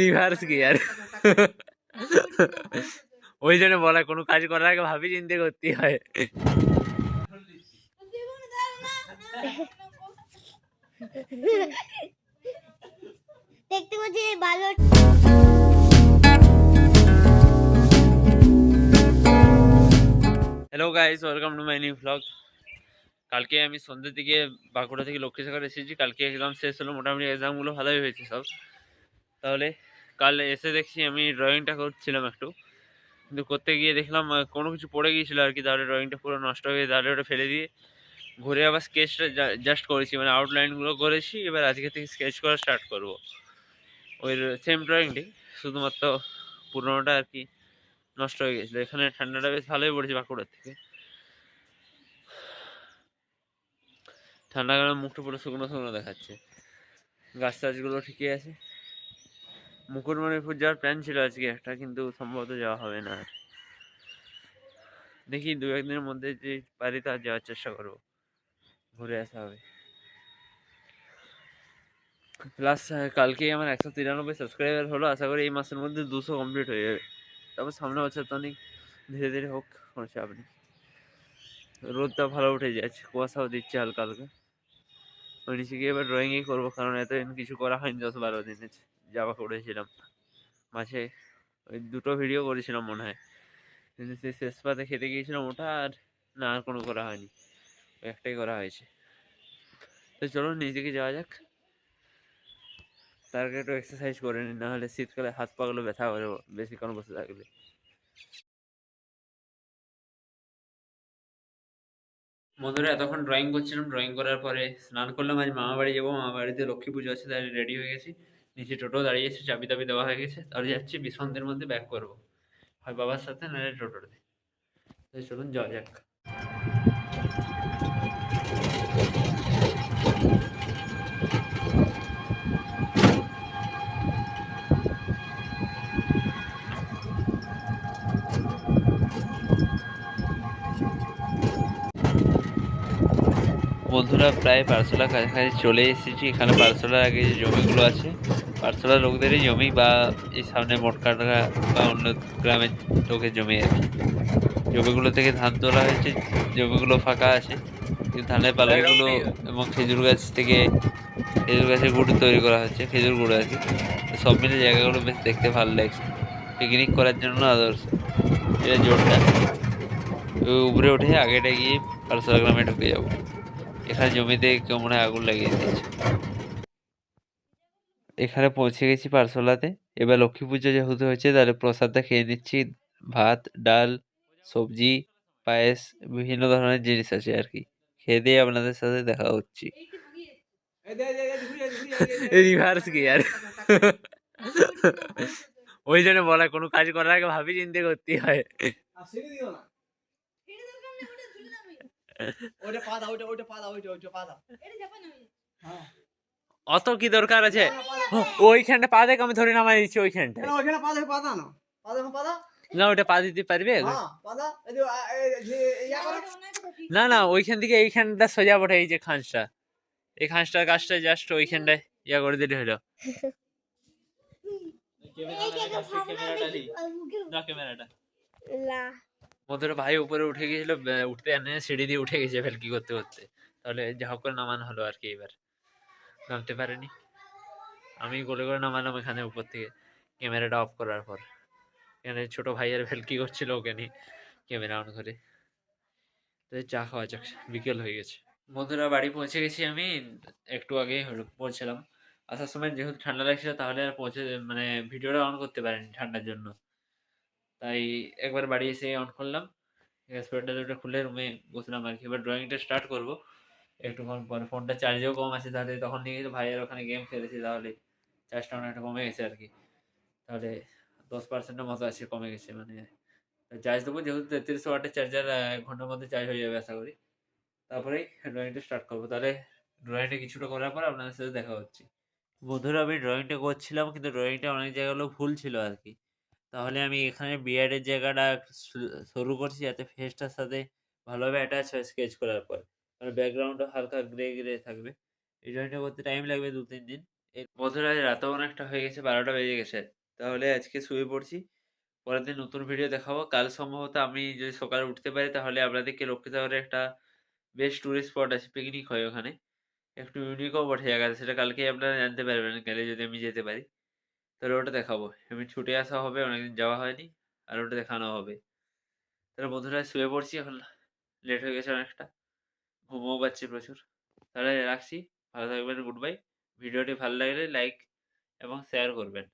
Reverse gear ওই জন্য বলা কোনো কাজ করার আগে ভাবি চিন্তা করতে হয়। দেখতে পাচ্ছি ভালো hello guys welcome to my new blog কালকে আমি সন্ধ্যের দিকে বাঁকুড়া থেকে লক্ষ্মীসাগর এসেছি, কালকে এক্সাম শেষ হলো, মোটামুটি এক্সামগুলো ভালোই হয়েছে সব। তাহলে কাল এসে দেখছি আমি ড্রয়িংটা করছিলাম একটু। কিন্তু করতে গিয়ে দেখলাম কোনো কিছু পড়ে গিয়েছিল আর কি, তাহলে ড্রয়িংটা পুরো নষ্ট হয়ে তাহলে ওটা ফেলে দিয়ে ঘুরে আবার স্কেচটা জাস্ট করেছি মানে আউটলাইনগুলো করেছি, এবার আজকে থেকে স্কেচ করা স্টার্ট করব। ওই সেম ড্রয়িংটি শুধুমাত্র পুরোনোটা আর কি নষ্ট হয়ে গেছিল এখানে ঠান্ডাটা বেশ ভালোই পড়েছে বাঁকুড়ার থেকে। ঠান্ডা কারণে মুখটা পুরো শুকনো শুকনো দেখাচ্ছে। গাছ টাছগুলো ঠিকই আছে। মুকুটমণিপুর যাওয়ার প্ল্যান ছিল আজকে একটা, কিন্তু সম্ভবত যাওয়া হবে না। দেখি দু একদিনের মধ্যে যে পারি তা যাওয়ার চেষ্টা করব। ঘুরে আসা হবে। প্লাস কালকেই আমার একশো তিরানব্বই সাবস্ক্রাইবার হলো। আশা করি এই মাসের মধ্যে দুশো কমপ্লিট হয়ে যাবে। তারপর সামনে বছর তো অনেক ধীরে ধীরে হোক, কোনো চাপ নেই। রোদটা ভালো উঠে যাচ্ছে, কুয়াশাও দিচ্ছে হালকা হালকা। নিচে গিয়ে এবার ড্রয়িংই করব, কারণ এতদিন কিছু করা হয়নি দশ বারো দিনে যাওয়া করেছিলাম মাঝে ওই দুটো ভিডিও করেছিলাম মনে হয়। কিন্তু সেই শেষ পাতে খেতে গিয়েছিলাম ওটা আর না, আর কোনো করা হয়নি। ওই একটাই করা হয়েছে। তো চলো নিজেকে যাওয়া যাক। তার একটু এক্সারসাইজ করে নিই নাহলে শীতকালে হাত পাগুলো ব্যথা করে, বেশিক্ষণ বসে থাকলে বন্ধুরা, এতক্ষণ ড্রয়িং করছিলাম। ড্রয়িং করার পরে স্নান করলাম, আজ মামা বাড়ি যাব। মামা বাড়িতে লক্ষ্মী পুজো আছে, তাই রেডি হয়ে গেছি। নিচে টোটো দাঁড়িয়ে দাঁড়িয়েছে চাবি তাবি দেওয়া হয়ে গেছে। তাহলে যাচ্ছি বিসন্তের মধ্যে ব্যাক করব। হয় বাবার সাথে, নাহলে টোটোতে। তাই চলুন, যাওয়া যাক। বন্ধুরা প্রায় পার্সোলার কাছাকাছি চলে এসেছি। এখানে পার্সোলার আগে যে জমিগুলো আছে, পার্সোলার লোকদেরই জমি বা এই সামনে মোটকাটা বা অন্য গ্রামের লোকের জমি কি। জমিগুলো থেকে ধান তোলা হয়েছে, জমিগুলো ফাঁকা আছে। কিন্তু ধানের পালাগুলো এবং খেজুর গাছ থেকে খেজুর গাছের গুঁড়ো তৈরি করা হচ্ছে, খেজুর গুঁড়ো তো সব মিলে জায়গাগুলো বেশ দেখতে ভালো লাগছে। পিকনিক করার জন্য আদর্শ। এটা জোরটা। উপরে উঠে আগেটা গিয়ে পার্সোলা গ্রামে ঢুকে যাব। এখানে জমিতে কেউ মনে হয় আগুন লাগিয়ে দিয়েছে। এখানে পৌঁছে গেছি পারসোলাতে এবার লক্ষ্মী পুজো যেহেতু হয়েছে, তাহলে প্রসাদটা খেয়ে নিচ্ছি। ভাত, ডাল, সবজি, পায়েস, বিভিন্ন ধরনের জিনিস আছে আর কি। খেয়ে দিয়ে আপনাদের সাথে দেখা হচ্ছি। রিভার্স গিয়ার ওই জন্য বলা কোনো কাজ করার আগে ভাবি, চিন্তা করতে হয়। ওটা পাদা ওটা ওটা পাদা ওইটা ওইটা পাদা হ্যাঁ অত কি দরকার আছে ওইখানটা পা দেখ আমি ধরে নামাই দিচ্ছি ওইখানটা কেন ওখানে পাদা পাদা না পাদা পাদা না ওটা পা দিতে পারবে হ্যাঁ ইয়া না না ওইখান থেকে এইখানটা সোজা পড়ে এই যে খাঁজটা এই খাঁজটার কাজটা জাস্ট ওইখানটায় ইয়া করে দিলে হলো না ক্যামেরাটা বন্ধুরা ভাই উপরে উঠে গিয়েছিল উঠতে আনে সিঁড়ি দিয়ে উঠে গেছে ভেলকি করতে করতে। তাহলে যা হোক করে নামানো হলো আর কি এবার। নামতে পারেনি। আমি গোলে করে নামালাম এখানে উপর থেকে। ক্যামেরাটা অফ করার পর। এখানে ছোট ভাইয়ের ভেলকি করছিল ওকে নিয়ে ক্যামেরা অন করে। তো চা খাওয়া যাক, বিকেল হয়ে গেছে। বন্ধুরা, বাড়ি পৌঁছে গেছি আমি। একটু আগেই হলো, পৌঁছলাম। আসার সময় যেহেতু ঠান্ডা লাগছিল, তাহলে আর পৌঁছে মানে ভিডিওটা অন করতে পারিনি ঠান্ডার জন্য। তাই একবার বাড়ি এসে অন করলাম। স্প্রেডটা দুটো খুলে রুমে বসলাম আর কি। এবার ড্রয়িংটা স্টার্ট করব। একটুক্ষণ পরে ফোনটা চার্জেও কম আছে, তাহলে তখন নিয়ে গেছে ভাইয়ের ওখানে গেম খেলেছি, তাহলে চার্জটা অনেকটা কমে গেছে আর কি। তাহলে দশ পার্সেন্টের মতো আছে, কমে গেছে মানে চার্জ দেবো, যেহেতু তেত্রিশশো ওয়াটের চার্জার এক ঘণ্টার মধ্যে চার্জ হয়ে যাবে আশা করি। তারপরেই ড্রয়িংটা স্টার্ট করব। তাহলে ড্রয়িংটা কিছুটা করার পর আপনাদের সাথে দেখা হচ্ছে। বন্ধুরা, আমি ড্রয়িংটা করছিলাম, কিন্তু ড্রয়িংটা অনেক জায়গাগুলো ভুল ছিল আর কি। তাহলে আমি এখানে বিয়ার্ডের জায়গাটা শুরু করছি যাতে ফেসটার সাথে ভালোভাবে অ্যাটাচ হয় স্কেচ করার পর। মানে ব্যাকগ্রাউন্ডটা হালকা গ্রে গ্রে থাকবে। এই ড্রয়িংটা করতে টাইম লাগবে দু, তিন দিন। এই বন্ধুরা রাতও অনেকটা হয়ে গেছে, বারোটা বেজে গেছে। তাহলে আজকে শুয়ে পড়ছি। পরের দিন নতুন ভিডিও দেখাবো। কাল সম্ভবত আমি যদি সকালে উঠতে পারি, তাহলে আপনাদেরকে লক্ষ্মীসাগরে একটা বেস্ট টুরিস্ট স্পট আছে পিকনিক হয় ওখানে। একটু ইউনিকও বটে জায়গাটা, সেটা কালকেই আপনারা জানতে পারবেন। গেলে যদি আমি যেতে পারি। তাহলে ওটা দেখাবো। এমনি ছুটে আসা হবে, অনেকদিন যাওয়া হয়নি, আর ওটা দেখানো হবে। তাহলে বন্ধুরা শুয়ে পড়ছি এখন লেট হয়ে গেছে অনেকটা, ঘুমও পাচ্ছি প্রচুর। তাহলে রাখছি, ভালো থাকবেন গুড বাই ভিডিওটি ভালো লাগলে লাইক এবং শেয়ার করবেন।